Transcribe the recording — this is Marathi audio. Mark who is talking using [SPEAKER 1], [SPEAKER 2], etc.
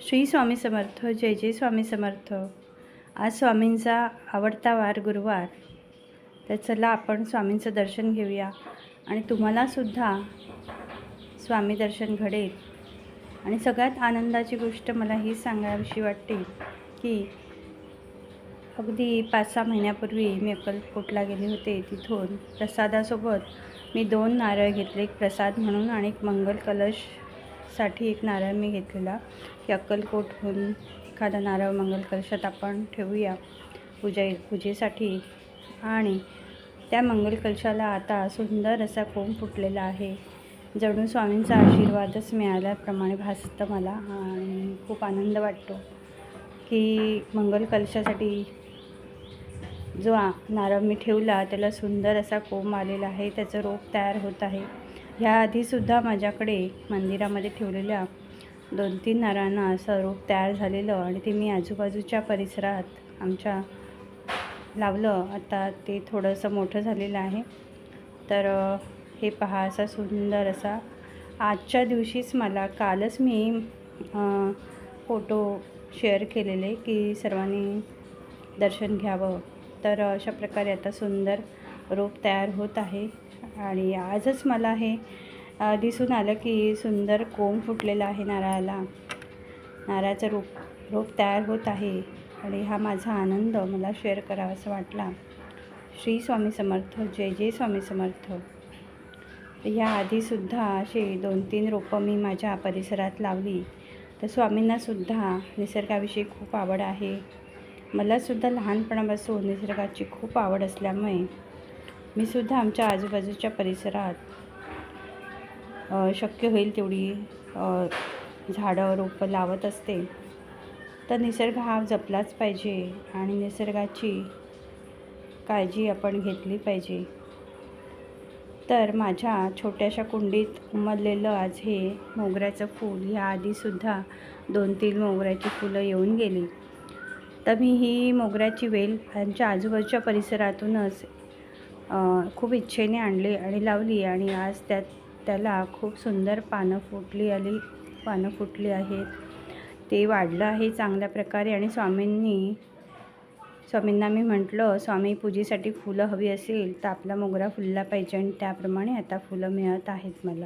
[SPEAKER 1] श्री स्वामी समर्थ जय जय स्वामी समर्थ. आज स्वामींचा आवडता वार गुरुवार. तर चला आपण स्वामींचं दर्शन घेऊया. आणि तुम्हालासुद्धा स्वामी दर्शन घडेल. आणि सगळ्यात आनंदाची गोष्ट मला ही सांगावीशी वाटते की अगदी पाच सहा महिन्यापूर्वी मी अक्कलकोटला गेले होते. तिथून प्रसादासोबत मी दोन नारळ घेतले एक प्रसाद म्हणून आणि एक मंगल साठी एक नारळ मी घेतलेला. की अक्कलकोटहून एखादा नारळ मंगल कलशात आपण ठेवूया पूजा पूजेसाठी. आणि त्या मंगल कलशाला आता सुंदर असा कोंब फुटलेला आहे. जणू स्वामींचा आशीर्वादच मिळाल्याप्रमाणे भासतं मला आणि खूप आनंद वाटतो की मंगल कलशासाठी जो नारळ मी ठेवला त्याला सुंदर असा कोंब आलेला आहे. त्याचं रोप तयार होत आहे. ह्याआधीसुद्धा माझ्याकडे मंदिरामध्ये ठेवलेल्या दोन तीन नारळांना असं रोप तयार झालेलं आणि ते मी आजूबाजूच्या परिसरात आमच्या लावलं. आता ते थोडंसं मोठं झालेलं आहे. तर हे पहा असा सुंदर असा आजच्या दिवशीच मला कालच मी फोटो शेअर केलेले की सर्वांनी दर्शन घ्यावं. तर अशा प्रकारे आता सुंदर रोप तयार होत आहे. आणि आजच मला हे दिसून आलं की सुंदर कोंब फुटलेला आहे नारळाला. नारळाचं रोप रोप तयार होत आहे आणि हा माझा आनंद मला शेअर करावा असं वाटला. श्री स्वामी समर्थ जय जय स्वामी समर्थ. या आधीसुद्धा असे दोन तीन रोपं मी माझ्या परिसरात लावली. तर स्वामींनासुद्धा निसर्गाविषयी खूप आवड आहे. मलासुद्धा लहानपणापासून निसर्गाची खूप आवड असल्यामुळे मी सुद्धा आमच्या आजूबाजूच्या परिसरात शक्य होईल तेवढी झाडं रोपं लावत असते. तर निसर्ग हा जपलाच पाहिजे आणि निसर्गाची काळजी आपण घेतली पाहिजे. तर माझ्या छोट्याशा कुंडीत उमललेलं आज हे मोगऱ्याचं फूल ह्या आधीसुद्धा दोन तीन मोगऱ्याची फुलं येऊन गेली. तर मी ही मोगऱ्याची वेल आमच्या आजूबाजूच्या परिसरातूनच खूप इच्छेने आणली आणि लावली आणि आज त्यात त्याला खूप सुंदर पानं फुटली आली पानं फुटली आहेत. ते वाढलं आहे चांगल्या प्रकारे आणि स्वामींनी स्वामींना मी म्हटलं स्वामी पूजेसाठी फुलं हवी असेल तर आपला मोगरा फुलला पाहिजे आणि त्याप्रमाणे आता फुलं मिळत आहेत मला.